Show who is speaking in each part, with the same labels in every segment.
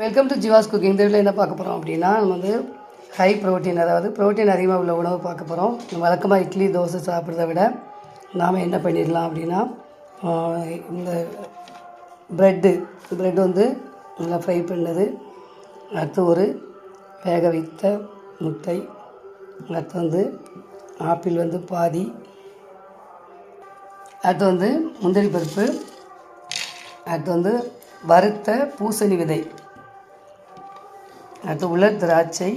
Speaker 1: Welcome to ஜிவாஸ் cooking இந்த வீடியோவில் என்ன பார்க்க போகிறோம் அப்படின்னா நம்ம வந்து ஹை ப்ரோட்டீன் அதாவது ப்ரோட்டீன் அதிகமாக உள்ள உணவு பார்க்க போகிறோம் நம்ம வழக்கமாக இட்லி தோசை சாப்பிட்றத விட நாம் என்ன பண்ணிடலாம் அப்படின்னா இந்த ப்ரெட்டு ப்ரெட் வந்து நல்லா ஃப்ரை பண்ணது. அடுத்து ஒரு வேக வைத்த முட்டை அடுத்து வந்து ஆப்பிள் வந்து பாதி. அடுத்து வந்து முந்திரி பருப்பு அடுத்து வந்து வறுத்த பூசணி விதை. அடுத்து உலர் திராட்சை.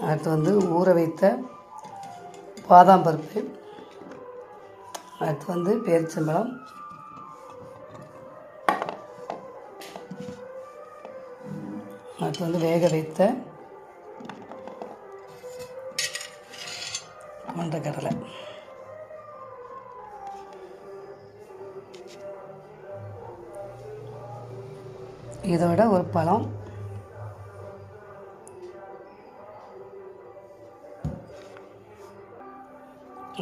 Speaker 1: அடுத்து வந்து ஊற வைத்த பாதாம் பருப்பு. அடுத்து வந்து பேரிச்சம்பழம். அடுத்து வந்து வேக வைத்த கொண்டக்கடலை இதோட ஒரு பழம்.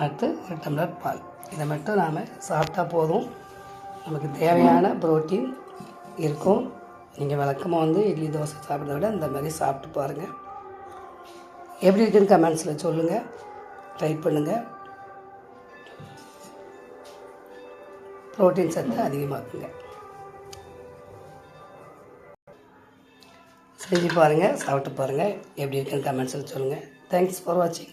Speaker 1: அடுத்து ஒரு டம்ளர் பால். இதை மட்டும் நாம் சாப்பிட்டா போதும். நமக்கு தேவையான ப்ரோட்டீன் இருக்கும். நீங்கள் வழக்கமாக வந்து இட்லி தோசை சாப்பிட்றத விட இந்த மாதிரி சாப்பிட்டு பாருங்கள் எப்படி இருக்குன்னு கமெண்ட்ஸில் சொல்லுங்கள் ட்ரை பண்ணுங்கள் புரோட்டீன் சத்தை அதிகமாக்குங்க. செஞ்சு பாருங்கள் சாப்பிட்டு பாருங்கள் எப்படி இருக்குன்னு கமெண்ட்ஸில் சொல்லுங்கள் தேங்க்ஸ் ஃபார் வாட்சிங்